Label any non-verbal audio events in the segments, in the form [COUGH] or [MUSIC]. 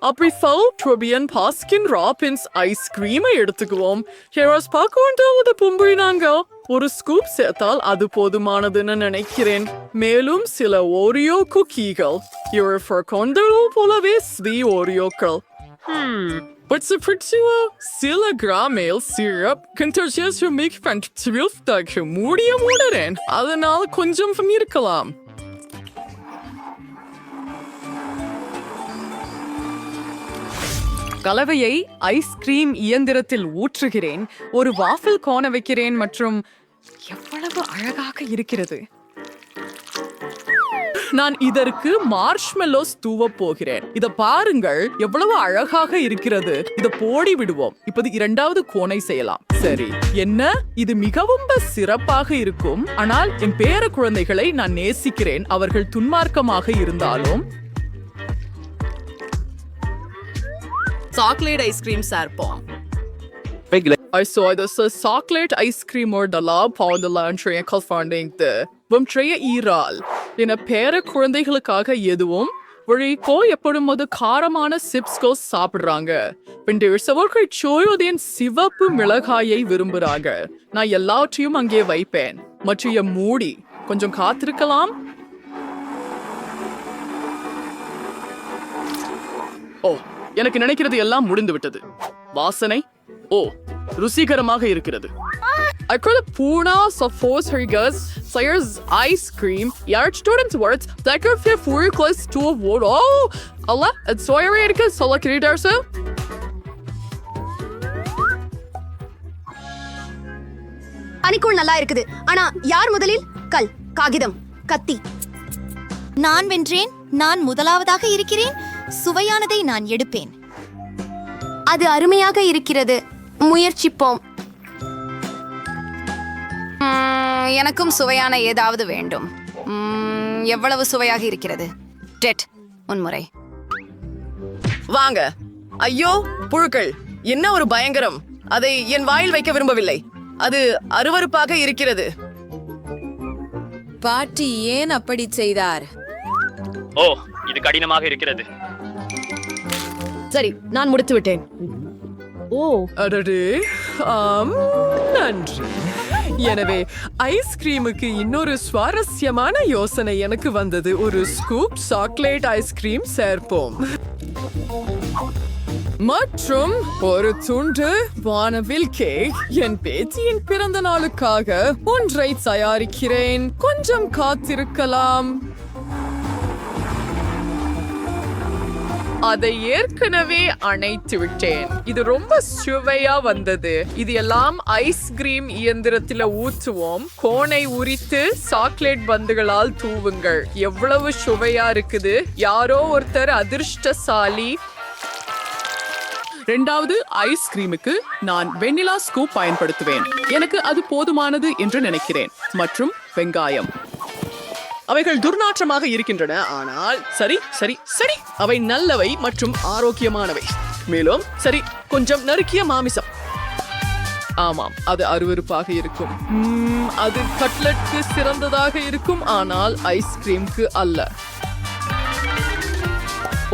அப்படி ஃபவுட்ரோபியன் Baskin Robbins ஐஸ்கிரீமை எடுத்துக்குவோம். ஹேராஸ் பார்க்க வேண்டாவது பும்பினாங்க ஒரு ஸ்கூப் சேர்த்தால் அது போதுமானதுன்னு நினைக்கிறேன். மேலும் சில ஓரியோ குக்கீகள் இவர் கொண்டலோ போலவே ஸ்வீ ஓரியோக்கள் But så förtua silla gramel syrup. Contagious för mycket fantastiskt முடிய மூடுறேன். அதனால கொஞ்சம் இருக்கலாம். கலவையை ஐஸ்கிரீம் இயந்திரத்தில் ஊற்றுகிறேன். ஒரு வாஃபில் கோண வைக்கிறேன் மற்றும் எவ்வளவு அழகாக இருக்கிறது. நான் இதற்கு மார்ஷ்மெல்லோஸ் தூவ போகிறேன். இத பாருங்கள் எவ்வளவு அழகாக இருக்கிறது. இத போடி விடுவோம். இப்போது இரண்டாவது கோணை செய்யலாம். சரி. என்ன? இது மிகவும் சிறப்பாக இருக்கும். ஆனால் என் பேர குழந்தைகளை நான் நேசிக்கிறேன். அவர்கள் துன்மார்க்கமாக இருந்தாலும் சாக்லேட் ஐஸ்கிரீம் சேர்ப்போம் I saw this uh, chocolate ice cream or the lab on the lunch and finding the வம்ட்ரைய ஈரால் என பேர குழந்தைகளுக்காக எதுவும் வழிக்கோ எப்படும் அது காரமான சிப்ஸ்கோ சாப்பிடுறாங்க பின்னர் அவர்கள் சோயோதியன் சிவப்பு மிளகாயை விரும்புறாங்க நான் எல்லாவற்றையும் அங்கே வைப்பேன் மற்றும் என் மூடி கொஞ்சம் காத்திருக்கலாம் ஓ எனக்கு நினைக்கிறது எல்லாம் முடிந்து விட்டது வாசனை ஓ ருசிகரமாக இருக்கிறது I call it Puna Sophos Hergus, Sayers Ice Cream, Yard Students Words, Decker Fear Fury Class 2 of War. Oh, Allah, and Sawyer Erika, Sola Kiridarso. பனிக்கூழ் நல்லா இருக்குது ஆனா யார் முதலில் கல் காகிதம் கத்தி நான் வென்றேன் நான் முதலாவதாக இருக்கிறேன் சுவையானதை நான் எடுப்பேன். அது அருமையாக இருக்கிறது. முயற்சிப்போம். எனக்கும் சுவையான ஏதாவது வேண்டும். எவ்வளவு சுவையாக இருக்கிறது? டெட் முன்முறை வாங்க. ஐயோ புழுக்கள். என்ன ஒரு பயங்கரம். அதை என் வாயில் வைக்க விரும்பவில்லை. அது அருவருப்பாக இருக்கிறது. பாட்டி ஏன் அப்படி செய்தார்? ஓ இது கடினமாக இருக்கிறது. சரி நான் முடித்து விட்டேன். ஓ. அடடே. ஆம் நன்றி. எனவே ஐஸ்கிரீமுக்கு இன்னொரு சுவாரஸ்யமான யோசனை எனக்கு வந்தது. ஒரு ஸ்கூப் சாக்லேட் ஐஸ்கிரீம் சேர்ப்போம். மற்றும் ஒரு துண்டு வானவில் கேக் என் பேச்சியின் பிறந்த நாளுக்காக ஒன்றை தயாரிக்கிறேன். கொஞ்சம் காத்திருக்கலாம். அதை ஏற்கனவே அணைத்து விட்டேன். இது ரொம்ப சுவையா வந்தது. இது எல்லாம் ஐஸ்கிரீம் இயந்திரத்துல ஊற்றுவோம் கோனை உரித்து சாக்லேட் பந்துகளால் தூவுங்கள். எவ்வளவு சுவையா இருக்குது. யாரோ ஒருத்தர் அதிர்ஷ்டசாலி. ரெண்டாவது ஐஸ்கிரீமுக்கு நான் வெண்ணிலா ஸ்கூப் பயன்படுத்துவேன். எனக்கு அது போதுமானது என்று நினைக்கிறேன். மற்றும் வெங்காயம். அவைகள் துர்நாற்றமாக இருக்கின்றன. ஆனால் சரி சரி சரி. அவை நல்லவை மற்றும் ஆரோக்கியமானவை. மேலும் சரி கொஞ்சம் நறுக்கிய மாமிசம். ஆமாம் அது அருவருப்பாக இருக்கும். அது கட்லெட்க்கு சிறந்ததாக இருக்கும். ஆனால் ஐஸ்கிரீம்க்கு அல்ல.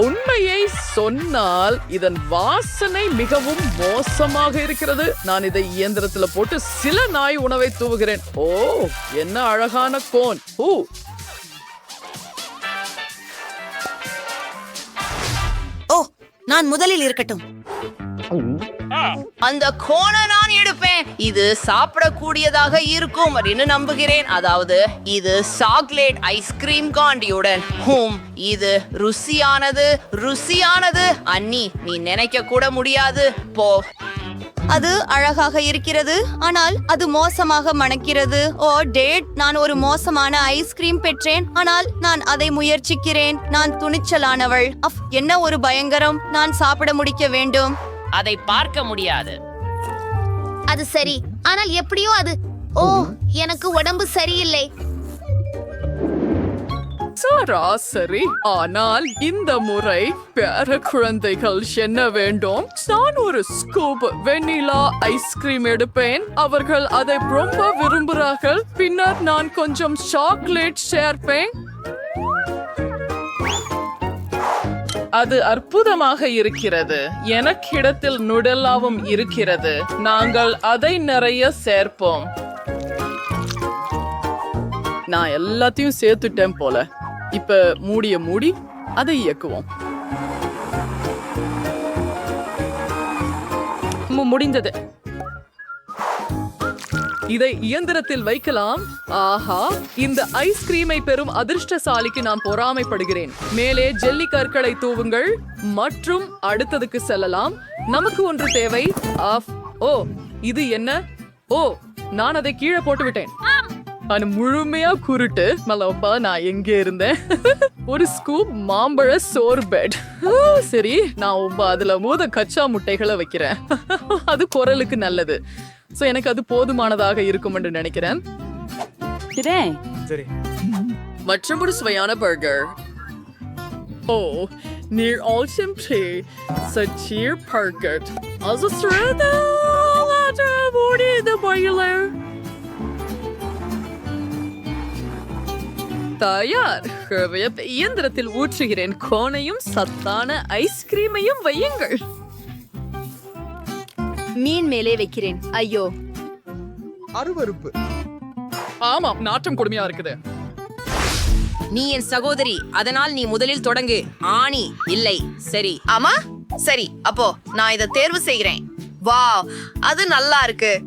உண்மையை சொன்னால் இதன் வாசனை மிகவும் மோசமாக இருக்கிறது. நான் இதை இயந்திரத்துல போட்டு சில நாய் உணவை தூவுகிறேன். ஓ என்ன அழகான கோன். ஓ நான் முதலில் இருக்கட்டும். அந்த கோண நான் எடுப்பேன். இது சாப்பிடக்கூடியதாக இருக்கும் அப்படின்னு நம்புகிறேன். அதாவது இது சாக்லேட் ஐஸ்கிரீம் காண்டியுடன். ஹூம் இது ருசியானது ருசியானது. அண்ணி நீ நினைக்க கூட முடியாது. போ. அது அழகாக இருக்கிறது. ஆனால் அது மோசமாக மணக்கிறது. ஓ டேட் நான் ஒரு மோசமான ஐஸ்கிரீம் பெற்றேன். ஆனால் நான் அதை முயற்சிக்கிறேன். நான் துணிச்சலானவள். அஃப் என்ன ஒரு பயங்கரம். நான் சாப்பிட முடிக்க வேண்டும். அதை பார்க்க முடியாது. அது சரி. ஆனால் எப்படியோ அது. ஓ எனக்கு உடம்பு சரியில்லை. சராசரி. ஆனால் இந்த முறை பேர குழந்தைகள் என்ன வேண்டும்? நான் ஒரு ஸ்கூப் வெண்ணிலா ஐஸ்கிரீம் எடுப்பேன். அவர்கள் அதை ரொம்ப விரும்புகிறார்கள். பின்னர் நான் கொஞ்சம் சாக்லேட் சேர்ப்பேன். அது அற்புதமாக இருக்கிறது. எனக்கிடத்தில் நுடல்லாவும் இருக்கிறது. நாங்கள் அதை நிறைய சேர்ப்போம். நான் எல்லாத்தையும் சேர்த்துட்டேன் போல. இப்ப மூடிய மூடி அதை இயக்குவோம். மு- முடிந்தது. இதை இயந்திரத்தில் வைக்கலாம். ஆஹா இந்த ஐஸ்கிரீமை பெறும் அதிர்ஷ்டசாலிக்கு நான் பொறாமைப்படுகிறேன். மேலே ஜெல்லி கற்களை தூவுங்கள். மற்றும் அடுத்ததுக்கு செல்லலாம். நமக்கு ஒன்று தேவை. ஆஃப் ஓ இது என்ன? ஓ நான் அதை கீழே போட்டு விட்டேன் அது முழுமையா குருட்டு. மலப்பா நான் எங்க இருந்தேன்? [LAUGHS] ஒரு ஸ்கூப் மாம்பழ சோர் பெட் சரி நான் அதுல மூத கச்சா முட்டைகளை வைக்கிறேன். [LAUGHS] அது குரலுக்கு நல்லது. சோ எனக்கு அது போதுமானதாக இருக்கும் என்று நினைக்கிறேன். மற்றும் ஒரு சுவையான பர்கர் ஓ நீர் ஆல்சம் ப்ளே சச்சீர் பர்கர். அது சுரதா முடியுது பாயிலர் தயார். இயந்திரத்தில் ஊற்றுகிறேன். கோனையும் சத்தான ஐஸ்கிரீமையும் வையுங்கள். மீன் மேலே வைக்கிறேன். ஐயோ. அருவருப்பு. ஆமாம் நாற்றம் கொடுமையா இருக்குது. நீ என் சகோதரி அதனால் நீ முதலில் தொடங்கு. ஆணி இல்லை சரி. ஆமா? சரி அப்போ நான் இதை தேர்வு செய்கிறேன். வாவ் அது நல்லா இருக்கு.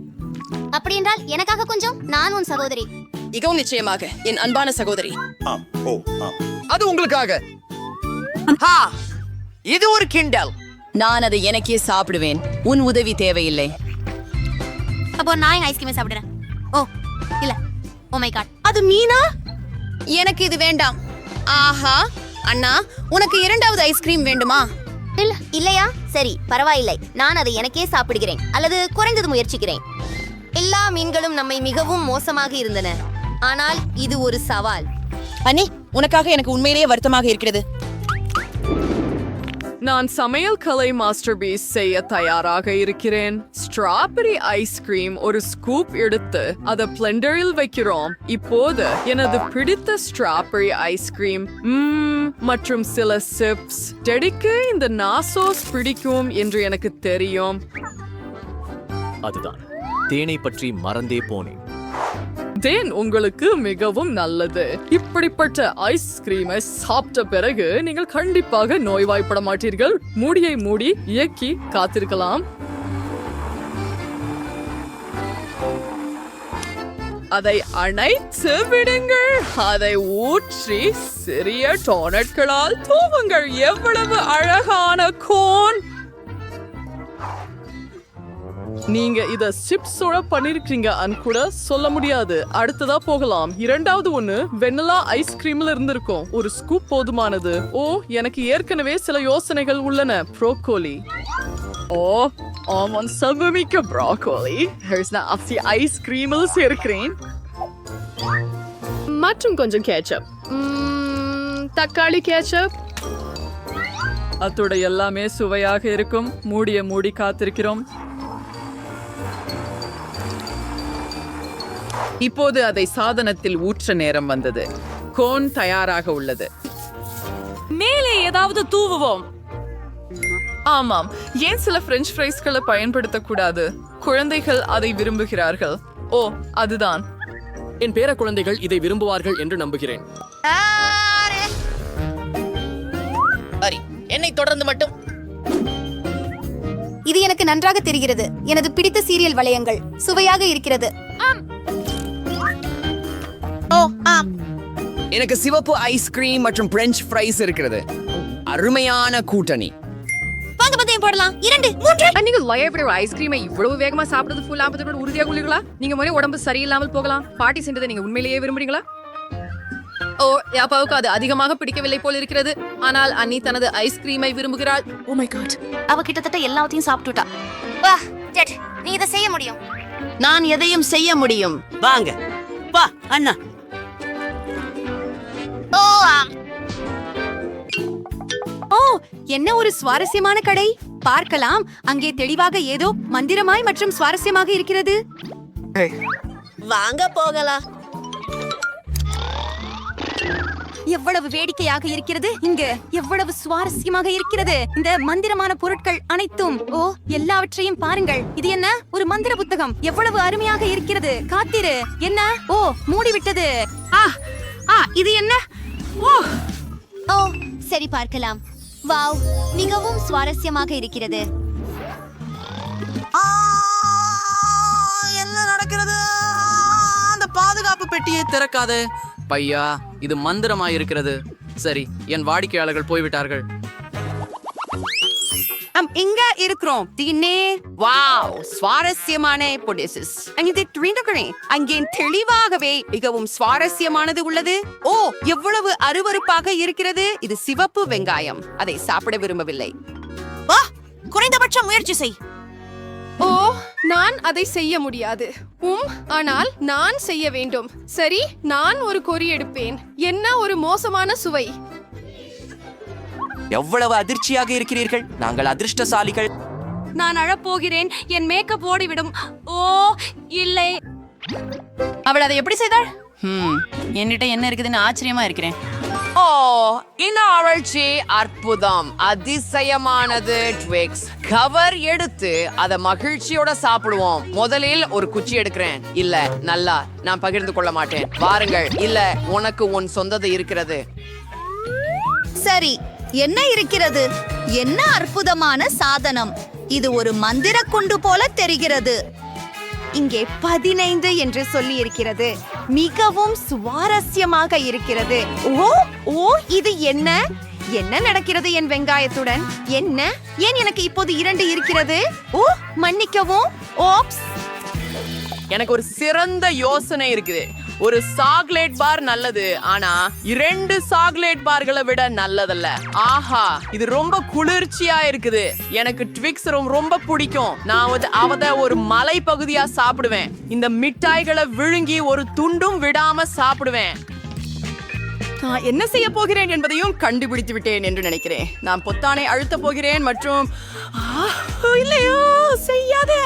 அப்படி என்றால் எனக்காக கொஞ்சம் நான் உன் சகோதரி. மிகவும் நிச்சயமாக என் அன்பான சகோதரி. ஆம் ஓ ஆம். அது உங்களுக்காக. ஹா இது ஒரு கிண்டல். நான் அதை எனக்கே சாப்பிடுவேன். உன் உதவி தேவையில்லை. அப்போ நான் எங்க ஐஸ்கிரீமை சாப்பிடுறேன். ஓ இல்ல. ஓ மை காட் அது மீனா? எனக்கு இது வேண்டாம். ஆஹா அண்ணா உனக்கு இரண்டாவது ஐஸ்கிரீம் வேண்டுமா? இல்ல இல்லையா? சரி பரவாயில்லை. நான் அதை எனக்கே சாப்பிடுகிறேன். அல்லது குறைந்தது முயற்சிக்கிறேன். எல்லா மீன்களும் நம்மை மிகவும் மோசமாக இருந்தன. ஆனால் இது ஒரு சவால். அண்ணி உனக்காக எனக்கு உண்மையிலேயே வருத்தமாக இருக்கிறது. நான் சமையல் கலை மாஸ்டர் பீஸ் செய்ய தயாராக இருக்கிறேன். ஸ்ட்ராபெரி ஐஸ்கிரீம் ஒரு ஸ்கூப் எடுத்து அதை பிளெண்டரில் வைக்கிறோம். இப்போது எனது பிடித்த ஸ்ட்ராபெரி ஐஸ்கிரீம் ம்ம், மற்றும் சில சிப்ஸ் டெடிக்கு இந்த நாசோஸ் பிடிக்கும் என்று எனக்கு தெரியும். அதுதான். தேனை பற்றி மறந்தே போனேன். தேன் உங்களுக்கு மிகவும் நல்லது. இப்படிப்பட்ட ஐஸ்கிரீமை சாப்பிட்ட பிறகு நீங்கள் கண்டிப்பாக நோய்வாய்ப்பட மாட்டீர்கள். மூடியை மூடி இயக்கி காத்திருக்கலாம். அதை அணைத்து விடுங்கள். அதை ஊற்றி சிறிய டோனட்களால் தூவுங்கள். எவ்வளவு அழகான கோன். நீங்க இத சிப்ஸோட பண்ணிருக்கீங்க அன் கூட சொல்ல முடியாது. அடுத்ததா போகலாம். இரண்டாவது ஒண்ணு வெண்ணிலா ஐஸ்கிரீம்ல இருந்திருக்கும். ஒரு ஸ்கூப் போதுமானது. ஓ எனக்கு ஏற்கனவே சில யோசனைகள் உள்ளன. ப்ரோக்கோலி ஓ ஆமாம் சமமிக்க ப்ரோக்கோலி நான் அசி ஐஸ்கிரீமில் சேர்க்கிறேன். மற்றும் கொஞ்சம் கேச்சப் தக்காளி கேச்சப் அத்தோட எல்லாமே சுவையாக இருக்கும். மூடிய மூடி காத்திருக்கிறோம். இப்போது அதை சாதனத்தில் ஊற்ற நேரம் வந்தது. கோன் தயாராக உள்ளது. மேலே ஏதாவது தூவுவோம். ஆமாம் ஏன் சில பிரெஞ்ச் ஃப்ரைஸ்களை பயன்படுத்தக்கூடாது? குழந்தைகள் அதை விரும்புகிறார்கள். ஓ அதுதான். என் பேர குழந்தைகள் இதை விரும்புவார்கள் என்று நம்புகிறேன். சரி என்னை தொடர்ந்து மட்டும். இது எனக்கு நன்றாக தெரிகிறது. எனது பிடித்த சீரியல் வளையங்கள் சுவையாக இருக்கிறது. ஓ ஆம். எனக்கு சிவப்பு ஐஸ்கிரீம் மற்றும் பிரெஞ்ச் ஃப்ரைஸ் இருக்கிறது. அருமையான கூட்டணி. வாங்க பந்தயம் போடலாம். இரண்டு மூன்று. நீங்க லயப்படி ஒரு ஐஸ்கிரீமை இவ்வளவு வேகமா சாப்பிடுறது ஃபுல் ஆம்பத்தோட உறுதியாக உள்ளீங்களா நீங்க முறை உடம்பு சரியில்லாமல் போகலாம். பாட்டி சென்றதை நீங்க உண்மையிலேயே விரும்புறீங்களா? ஓ யாப்பாவுக்கு அது அதிகமாக பிடிக்கவில்லை போல் இருக்கிறது. ஆனால் அன்னி தனது ஐஸ்கிரீமை விரும்புகிறாள். ஓ மை காட் அவ கிட்டத்தட்ட எல்லாத்தையும் சாப்பிட்டுட்டா. வா ஜெட் நீ இதை செய்ய முடியும். நான் எதையும் செய்ய முடியும். வாங்க. வா அண்ணா. ஓ என்ன ஒரு சுவாரஸ்யமான கடை? பார்க்கலாம். அங்கே தெளிவாக ஏதோ மந்திரமாய் மற்றும் சுவாரஸ்யமாக இருக்கிறது. வாங்க போகலாம். எவ்வளவு வேடிக்கையாக இருக்கிறது இங்கு. எவ்வளவு சுவாரஸ்யமாக இருக்கிறது. இந்த மந்திரமான பொருட்கள் அனைத்தும். ஓ எல்லாவற்றையும் பாருங்கள். இது என்ன? ஒரு மந்திர புத்தகம். எவ்வளவு அருமையாக இருக்கிறது. காத்திரு. என்ன? ஓ மூடிவிட்டது. ஆ ஆ இது என்ன? ஓ. ஓ சரி பார்க்கலாம். வாவ் மிகவும் சுவாரஸ்யமாக இருக்கிறது. என்ன நடக்கிறது? அந்த பாதுகாப்பு பெட்டியை திறக்காது. பையா இது மந்திரமாயிருக்கிறது. சரி என் வாடிக்கையாளர்கள் போய்விட்டார்கள். அம் இங்க இருக்கிறோம். தின்னே வாவ் சுவாரஸ்யமான பொடிசிஸ். அங்கே ட்விண்டகரே அங்கே தெளிவாகவே மிகவும் சுவாரஸ்யமானது உள்ளது. ஓ எவ்வளவு அருவருப்பாக இருக்கிறது. இது சிவப்பு வெங்காயம். அதை சாப்பிட விரும்பவில்லை. வா குறைந்தபட்ச முயற்சி செய். ஓ நான் அதை செய்ய முடியாது. உம் ஆனால் நான் செய்ய வேண்டும். சரி நான் ஒரு கொறி எடுப்பேன். என்ன ஒரு மோசமான சுவை. எவ்வளவு அதிர்ச்சியாக இருக்கிறீர்கள்? நாங்கள் அதிர்ஷ்டசாலிகள். நான் அழப்போகிறேன். என் மேக்கப் ஓடிவிடும். ஓ இல்லை. அவள் அதை எப்படி செய்தாள்? ஹம் என்னிட்ட என்ன இருக்குதுன்னு ஆச்சரியமா இருக்கிறேன். ஓ இந்த ஆராய்ச்சி அற்புதம் அதிசயமானது. ட்விக்ஸ் கவர் எடுத்து அத மகிழ்ச்சியோட சாப்பிடுவோம். முதலில் ஒரு குச்சி எடுக்கிறேன். இல்ல நல்லா நான் பகிர்ந்து கொள்ள மாட்டேன். வாருங்கள். இல்ல உனக்கு உன் சொந்தது இருக்கிறது. சரி என்ன இருக்கிறது? என்ன அற்புதமான சாதனம்? இது ஒரு மந்திர குண்டு போல தெரிகிறது. இங்கே பதினைந்து என்று சொல்லி இருக்கிறது மிகவும் சுவாரஸ்யமாக இருக்கிறது. ஓ ஓ இது என்ன? என்ன நடக்கிறது என் வெங்காயத்துடன்? என்ன? ஏன் எனக்கு இப்போது இரண்டு இருக்கிறது? ஓ மன்னிக்கவும். ஓப்ஸ். எனக்கு ஒரு சிறந்த யோசனை இருக்குது. ஒரு சாக்லேட் பார் நல்லது ஆனா இரண்டு சாக்லேட் பார்களை விட நல்லதல்ல. ஆஹா இது ரொம்ப குளிர்ச்சியா இருக்குது. எனக்கு ட்விக்ஸ் ரொம்ப ரொம்ப பிடிக்கும். நான் வந்து அவத ஒரு மலை பகுதியா சாப்பிடுவேன். இந்த மிட்டாய்களை விழுங்கி ஒரு துண்டும் விடாம சாப்பிடுவேன். நான் என்ன செய்ய போகிறேன் என்பதையும் கண்டுபிடித்து விட்டேன் என்று நினைக்கிறேன். நான் பொத்தானை அழுத்த போகிறேன் மற்றும் இல்லையோ செய்யாதே.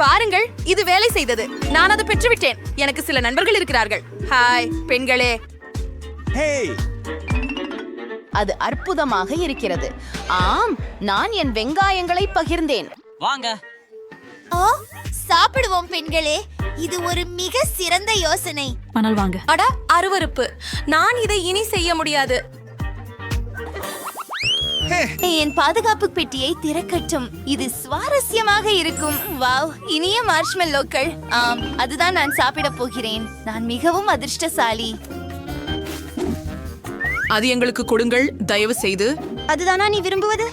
பாருங்கள் இது வேலை செய்தது. நான் அதை பெற்றுவிட்டேன். எனக்கு சில நண்பர்கள் இருக்கிறார்கள். ஹாய் பெண்களே. அது அற்புதமாக இருக்கிறது. ஆம் நான் என் வெங்காயங்களை பகிர்ந்தேன். வாங்க. ஓ சாப்பிடுவோம் பெண்களே. இது ஒரு மிக சிறந்த யோசனை. அட அருவருப்பு. நான் இதை இனி செய்ய முடியாது. என் பாதுகாப்பு பெட்டியை திறக்கட்டும். இது சுவாரஸ்யமாக இருக்கும். வாவ் இனிய மார்ஷ்மெல்லோக்கள் ஆம் அதுதான் நான் சாப்பிடப் போகிறேன். நான் மிகவும் அதிர்ஷ்டசாலி. அது எங்களுக்கு கொடுங்கள் தயவு செய்து. அதுதானா நீ விரும்புவது?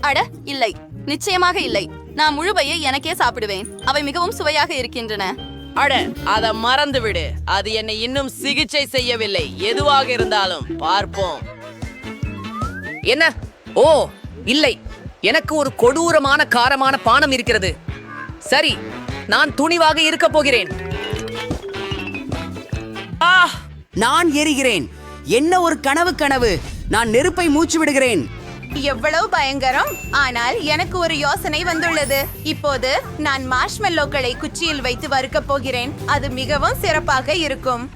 அட இல்லை. நிச்சயமாக இல்லை. நான் முழுவையை எனக்கே சாப்பிடுவேன். அவை மிகவும் சுவையாக இருக்கின்றன. அட அத மறந்து விடு அது என்னை இன்னும் சிகிச்சை செய்யவில்லை. எதுவாக இருந்தாலும் பார்ப்போம். என்ன? ஓ இல்லை. எனக்கு ஒரு கொடூரமான காரமான பானம் இருக்கிறது. சரி நான் துணிவாக இருக்க போகிறேன். ஆ! நான் எரிகிறேன். என்ன ஒரு கனவு கனவு? நான் நெருப்பை மூச்சு விடுகிறேன். எவ்வளவு பயங்கரம். ஆனால் எனக்கு ஒரு யோசனை வந்துள்ளது. இப்போது நான் மார்ஷ்மெல்லோக்களை குச்சியில் வைத்து வறுக்கப் போகிறேன். அது மிகவும் சிறப்பாக இருக்கும்.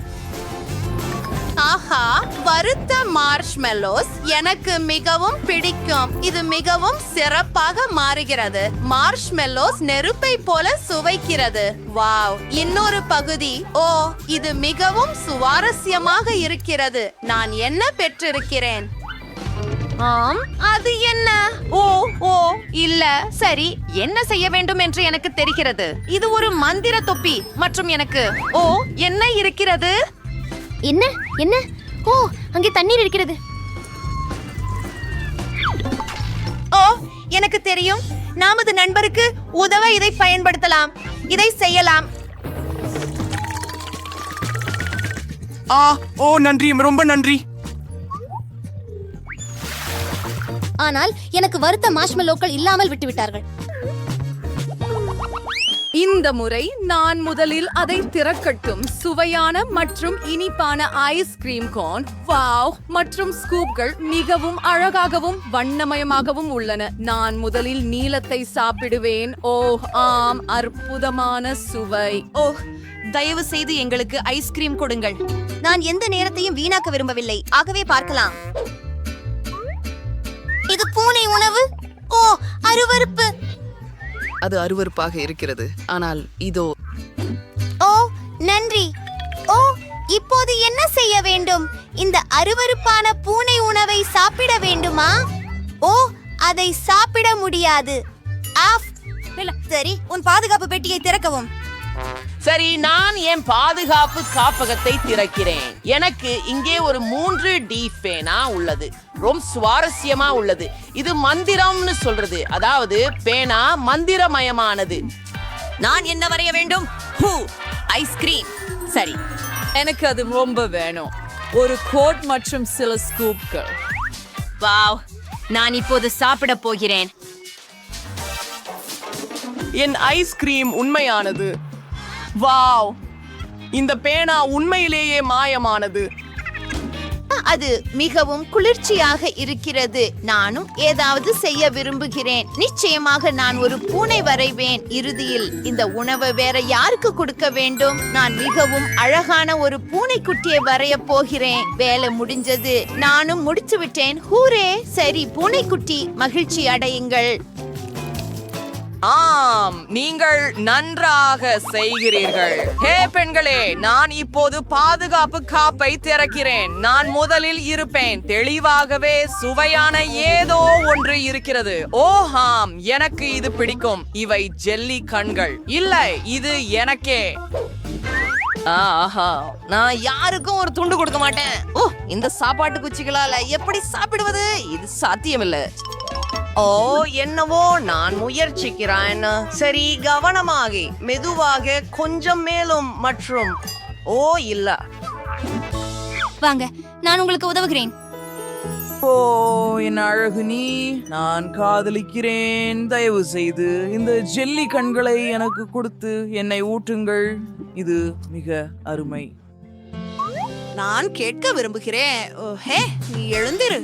ஆஹா வறுத்த மார்ஷ்மெல்லோஸ் எனக்கு மிகவும் பிடிக்கும். இது மிகவும் சிறப்பாக மாறுகிறது. மார்ஷ்மெல்லோஸ் நெருப்பை போல சுவைக்கிறது. வாவ் இன்னொரு பகுதி. ஓ இது மிகவும் சுவாரஸ்யமாக இருக்கிறது. நான் என்ன பெற்றிருக்கிறேன்? ஆம் அது என்ன? ஓ ஓ இல்ல. சரி என்ன செய்ய வேண்டும் என்று எனக்கு தெரிகிறது. இது ஒரு மந்திர தொப்பி மற்றும் எனக்கு ஓ என்ன இருக்கிறது? என்ன? என்ன? ஓ அங்கே தண்ணீர் இருக்கிறது. ஓ எனக்கு தெரியும். நமது நண்பருக்கு உதவ இதை பயன்படுத்தலாம். இதை செய்யலாம். ஆ ஓ நன்றி. ரொம்ப நன்றி. ஆனால் எனக்கு வருத்த மார்ஷ்மெல்லோக்கள் இல்லாமல் விட்டுவிட்டார்கள். இந்த முறை நான் முதலில் அதை திறக்கட்டும். சுவையான மற்றும் இனிப்பான ஐஸ்கிரீம் கோன் வாவ் மற்றும் ஸ்கூப்கள் மிகவும் அழகாகவும் வண்ணமயமாகவும் உள்ளன. நான் முதலில் நீலத்தை சாப்பிடுவேன். ஓ ஆம் அற்புதமான சுவை. ஓ தயவு செய்து எங்களுக்கு ஐஸ்கிரீம் கொடுங்கள். நான் எந்த நேரத்தையும் வீணாக்க விரும்பவில்லை. ஆகவே பார்க்கலாம். இது பூனை உணவு? ஓ அருவருப்பு. அது அருவருப்பாக இருக்கிறது. ஆனால் இதோ. ஓ நன்றி. ஓ இப்போது என்ன செய்ய வேண்டும்? இந்த அருவருப்பான பூனை உணவை சாப்பிட வேண்டுமா? ஓ அதை சாப்பிட முடியாது. ஆஃப். சரி உன் பாதுகாப்பு பெட்டியை திறக்கவும். சரி நான் என் பாதுகாப்பு காப்பகத்தை திறக்கிறேன். எனக்கு இங்கே ஒரு மூன்று டி பேனா உள்ளது. ரொம்ப சுவாரஸ்யமா உள்ளது. இது மந்திரம்னு சொல்றது. அதாவது பேனா மந்திரமயமானது. நான் என்ன வரைய வேண்டும்? ஹூ ஐஸ்கிரீம் சரி. எனக்கு அது ரொம்ப வேணும். ஒரு கோட் மற்றும் சில ஸ்கூப்கள். வாவ். நான் இப்போது சாப்பிட போகிறேன். என் ஐஸ்கிரீம் உண்மையானது. வாவ். இந்த பேனா உண்மையிலேயே மாயமானது. அது மிகவும் குளிர்ச்சியாக இருக்கிறது. நானும் ஏதாவது செய்ய விரும்புகிறேன். நிச்சயமாக நான் ஒரு பூனை வரைவேன். இறுதியில் இந்த உணவை வேற யாருக்கு கொடுக்க வேண்டும்? நான் மிகவும் அழகான ஒரு பூனைக்குட்டியை வரைய போகிறேன். வேலை முடிஞ்சது. நானும் முடித்து விட்டேன் ஹூரே! சரி பூனைக்குட்டி மகிழ்ச்சி அடையுங்கள். ஆம் நீங்கள் நன்றாக செய்கிறீர்கள். ஹே பெண்களே நான் இப்போது பாதுகாப்பு காப்பை திறக்கிறேன். நான் முதலில் இருப்பேன். தெளிவாகவே சுவையான ஏதோ ஒன்று இருக்கிறது. ஓஹாம் எனக்கு இது பிடிக்கும். இவை ஜெல்லி கண்கள். இல்லை இது எனக்கே. ஆஹா நான் யாருக்கும் ஒரு துண்டு கொடுக்க மாட்டேன். ஓ இந்த சாப்பாட்டு குச்சிகளால எப்படி சாப்பிடுவது? இது சாத்தியமில்லை. ஓ என்னவோ நான் முயற்சிக்கிறேன். சரி கவனமாக மெதுவாக கொஞ்சம் மேலும் மற்றும் ஓ இல்ல. வாங்க நான் உங்களுக்கு உதவுகிறேன். ஓ என் அழகு நீ நான் காதலிக்கிறேன். தயவு செய்து இந்த ஜெல்லி கண்களை எனக்கு கொடுத்து என்னை ஊட்டுங்கள். இது மிக அருமை. நான் கேட்க விரும்புகிறேன். ஓ, ஹே நீ எழுந்திரு.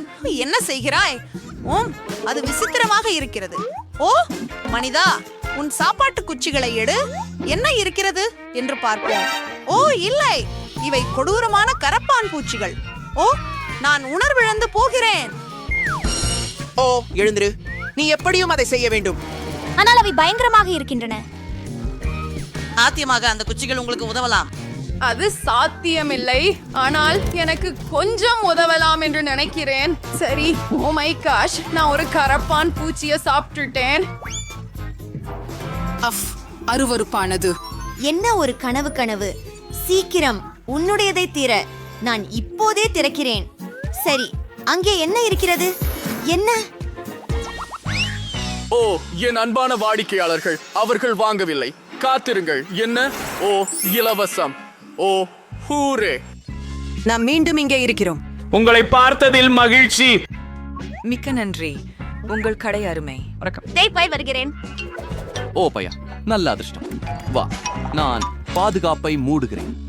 என்ன செய்கிறாய்? ஓம் அது விசித்திரமாக இருக்கிறது. ஓ மனிதா உன் சாப்பாட்டு குச்சிகளை எடு. என்ன இருக்கிறது? என்று பார்ப்போம். ஓ இல்லை இவை கொடூரமான கரப்பான் பூச்சிகள். ஓ நான் உணர்விழந்து போகிறேன். ஓ எழுந்திரு. நீ எப்படியும் அதை செய்ய வேண்டும். ஆனால் அவை பயங்கரமாக இருக்கின்றன. சாத்தியமாக அந்த குச்சிகள் உங்களுக்கு உதவலாம். அது சாத்தியமில்லை. ஆனால் எனக்கு கொஞ்சம் உதவலாம் என்று நினைக்கிறேன். சரி ஓ மை காஷ் நான் ஒரு கரப்பான் பூச்சிய சாப்பிட்டுட்டேன். அஃப் அருவருப்பானது. என்ன ஒரு கனவு கனவு? சீக்கிரம் உன்னுடையதை தீர நான் இப்போதே திறக்கிறேன். சரி அங்கே என்ன இருக்கிறது? என்ன? ஓ என் அன்பான வாடிக்கையாளர்கள் அவர்கள் வாங்கவில்லை. காத்திருங்கள் என்ன? ஓ இலவசம். ஓ ஹூரே. நாம் மீண்டும் இங்கே இருக்கிறோம். உங்களை பார்த்ததில் மகிழ்ச்சி. மிக்க நன்றி. உங்கள் கடை அருமை. தேய்ப்பாய் வருகிறேன். ஓ பையா நல்ல அதிர்ஷ்டம். வா நான் பாதுகாப்பை மூடுகிறேன்.